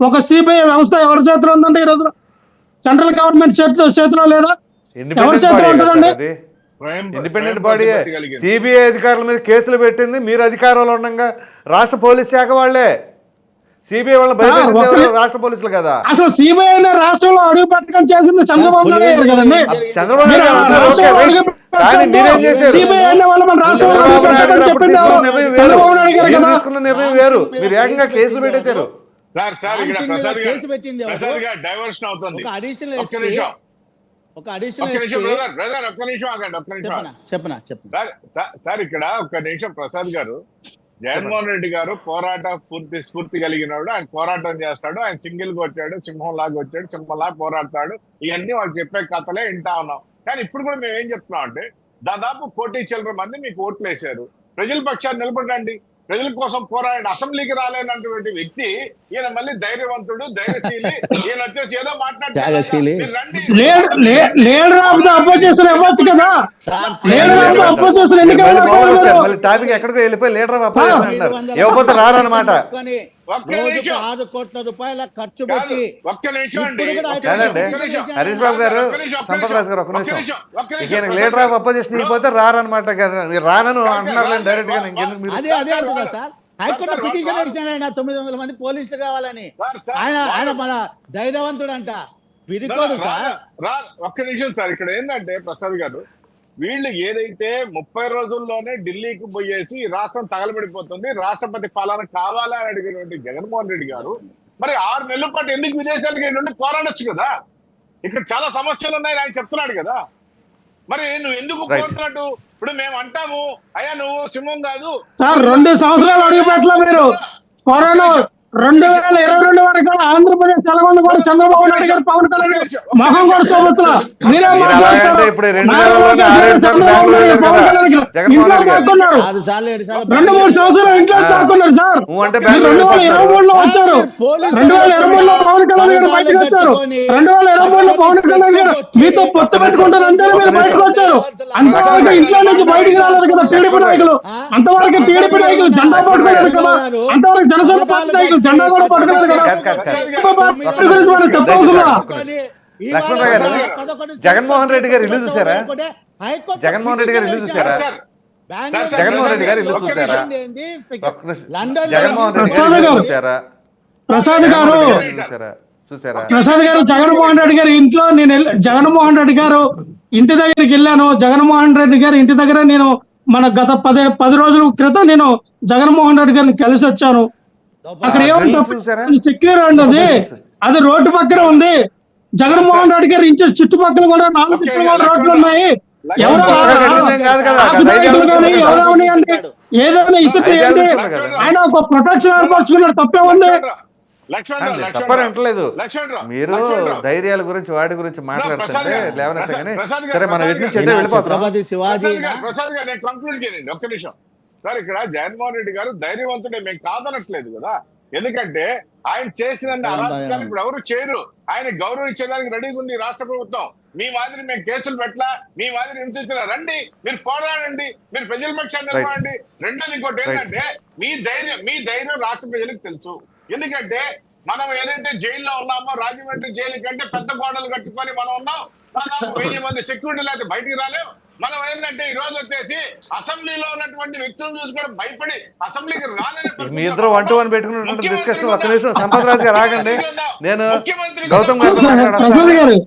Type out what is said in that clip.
ఒక సిబిఐ వ్యవస్థ ఎవరి చేతిలో ఉందండి ఈ రోజున? సెంట్రల్ గవర్నమెంట్ చేతిలో చేతిలో లేదా? ఎవరి ఇండిపెండెంట్ చేతిలో ఉంటుందండి? ఇండిపెండెంట్ బాడీ సిబిఐ అధికారుల మీద కేసులు పెట్టింది మీరు అధికారంలో ఉండగా రాష్ట్ర పోలీస్ శాఖ వాళ్ళే. సిబిఐ ఎవరు? రాష్ట్ర పోలీసులు కదా. అసలు సిబిఐ రాష్ట్రంలో అడుగు పెట్టడం చేసింది చంద్రబాబు నాయుడు కదండి. చంద్రబాబు నాయుడు వాళ్ళు తీసుకున్న నిర్ణయం వేరు. మీరు ఏకంగా కేసులు పెట్టేశారు. సార్ సార్ ఇక్కడ ప్రసాద్ కేసు పెట్టింది ఎవరు? ప్రసాద్ గారు డైవర్షన్ అవుతుంది. ఒక అడిషనల్ ఒక్క ఎస్పీ నిమిషం. ఒక అడిషనల్ ఒక్క నిమిషం ఎస్పీ బ్రదర్ బ్రదర్ ఒక్క నిమిషం ఆగండి ఒక్క నిమిషం చెప్పనా సార్ ఇక్కడ ఒక్క నిమిషం ప్రసాద్ గారు జగన్మోహన్ రెడ్డి గారు పోరాట పూర్తి స్ఫూర్తి కలిగినవాడు ఆయన పోరాటం చేస్తాడు ఆయన సింగిల్గా వచ్చాడు సింహం లాగా వచ్చాడు సింహంలా పోరాడతాడు. ఇవన్నీ వాళ్ళు చెప్పే కథలే వింటా ఉన్నాం. కానీ ఇప్పుడు కూడా మేము ఏం చెప్తున్నాం అంటే దాదాపు కోటి చిల్లర మంది మీకు ఓట్లు వేశారు ప్రజల పక్షాన్ని నిలబడండి. ప్రజల కోసం పోరాడండి అసెంబ్లీకి రాలేనటువంటి వ్యక్తి ఈయన మళ్ళీ ధైర్యవంతుడు ధైర్యశీలి. ఈయన వచ్చేసి ఏదో త్యాగశీలి. మాట్లాడుతున్నారు లీడర్ ఆఫ్ ద అపోజిషన్ ఇవ్వచ్చు కదా. టాపిక్ ఎక్కడికో వెళ్ళిపోయి లీడర్ ఇవ్వకపోతే రోజుకు. ఆరు కోట్ల రూపాయల ఖర్చు పెట్టి ఒక్క నిమిషం. హరీష్ బాబు గారు సంపత్ రాజు గారు ఒక్క ఒక్క నిమిషం. లీడర్ ఆఫ్ అపోజిషన్ ఇవ్వకపోతే రారన్నమాట మీరు రానను అంటున్నారు డైరెక్ట్గా ఇంకెందుకు మీరు? అదే అదే అంటున్నా సార్ హైకోర్టు పిటిషన్ వేసిన ఆయన తొమ్మిది వందల మంది పోలీసులు కావాలని. ఆయన. ఆయన మన ధైర్యవంతుడు అంట విరికోడు సార్. రా- ఒక్క నిమిషం సార్ ఇక్కడ ఏంటంటే ప్రసాద్ గారు వీళ్ళు ఏదైతే ముప్పై రోజుల్లోనే ఢిల్లీకి పోయేసి రాష్ట్రం తగలబడిపోతుంది రాష్ట్రపతి పాలన కావాలా అని అడిగినటువంటి జగన్మోహన్ రెడ్డి గారు మరి ఆరు నెలల పాటు ఎందుకు విదేశాలకు నుండి పోరాడొచ్చు కదా. ఇక్కడ చాలా సమస్యలు ఉన్నాయని ఆయన చెప్తున్నాడు కదా. మరి నువ్వు ఎందుకు. కోరుతున్నట్టు? ఇప్పుడు మేము అంటాము అయ్యా నువ్వు సింహం కాదు. సార్ రెండు సంవత్సరాలు అడుగు పెట్టలే మీరు? కరోనా రెండు వేల ఇరవై రెండు వరకు కూడా ఆంధ్రప్రదేశ్ తెలంగాణ కూడా చంద్రబాబు నాయుడు గారు పవన్ కళ్యాణ్ గారు మొహం కూడా మీరే ఇప్పుడు రెండు మూడు సంవత్సరాలు ఇంట్లో ఆ. దాక్కున్నారు సార్. రెండు వేల ఇరవై మూడులో వచ్చారు. పోలీసులు రెండు వేల ఇరవై మూడులో పవన్ కళ్యాణ్ గారు బయటకు వచ్చారు. రెండు వేల ఇరవై మూడులో పవన్ కళ్యాణ్ గారు మీతో పొత్తు పెట్టుకుంటారు. అంతే మీరు బయటకు వచ్చారు. అంతవరకు ఇంట్లో నుంచి బయటకు రాలేదు కదా టీడీపీ నాయకులు అంతవరకు టీడీపీ నాయకులు జెండా పట్టుకున్నారు కదా అంతవరకు జనసేన పార్టీ నాయకులు జెండా కూడా లక్ష్మణరావు గారు, జగన్మోహన్ రెడ్డి గారు ఇల్లు చూసారా? జగన్మోహన్ రెడ్డి గారు ఇల్లు చూసారా? జగన్మోహన్ రెడ్డి గారు ఇల్లు చూసారా? జగన్మోహన్ రెడ్డి ప్రసాద్ గారు. చూసారా? ప్రసాద్ గారు. చూసారా? చూసారా? ప్రసాద్ గారు జగన్మోహన్ రెడ్డి గారి ఇంట్లో నేను జగన్మోహన్ రెడ్డి గారు ఇంటి దగ్గరికి వెళ్ళాను. జగన్మోహన్ రెడ్డి గారి ఇంటి దగ్గర నేను మన గత పదే పది రోజుల క్రితం నేను జగన్మోహన్ రెడ్డి గారిని కలిసి వచ్చాను. అక్కడ ఏమని? సెక్యూర్ అన్నది అది రోడ్డు పక్కన ఉంది. జగన్మోహన్ రెడ్డి గారి ఇంటి చుట్టుపక్కల కూడా నాలుగు కూడా రోడ్లు ఉన్నాయి. ఏదైనా ఇసుక ఏంటి. ఆయన ఒక ప్రొటెక్షన్ మీరు ధైర్యాల గురించి వాటి గురించి మాట్లాడుతుంటే ప్రసాద్ గారు, లేవనంటే ప్రసాద్- కానీ ప్రసాద్ గారు, సరే మనం ఎటు నుంచి వెళ్ళిపోతాం. శివాజీ ప్రసాద్ గారు, ప్రసాద్ గారు నేను కంక్లూడ్ చేయండి. ఒక్క నిమిషం. సార్ ఇక్కడ జగన్మోహన్ రెడ్డి గారు ధైర్యవంతుడే మేము కాదనట్లేదు కదా. ఎందుకంటే ఆయన చేసిన అరాచకాలు ఇప్పుడు ఎవరు చేయరు. ఆయన గౌరవించేదానికి రెడీగా ఉంది రాష్ట్ర ప్రభుత్వం. మీ మాదిరి మేము కేసులు పెట్టలా మీ మాదిరి హింసించిన రండి మీరు పోరాడండి మీరు ప్రజల పక్షాన్ని. నిలబడండి. రెండోది ఇంకోటి. ఏంటంటే మీ ధైర్యం మీ ధైర్యం రాష్ట్ర ప్రజలకు తెలుసు. ఎందుకంటే మనం ఏదైతే జైల్లో ఉన్నామో రాజమండ్రి జైలు కంటే పెద్ద గోడలు కట్టుకొని మనం ఉన్నాం. మంది సెక్యూరిటీ లేకపోతే బయటికి రాలేం మనం ఏంటంటే ఈ రోజు వచ్చేసి అసెంబ్లీలో ఉన్నటువంటి వ్యక్తులను చూసి కూడా భయపడి అసెంబ్లీకి రాననే మీ ఇద్దరు వన్ టు వన్ పెట్టుకున్నటువంటి డిస్కషన్ ఒక్క నిమిషం. సంపత్ రాజు గారు ఆగండి. నేను ముఖ్యమంత్రి గౌతమ్ గారు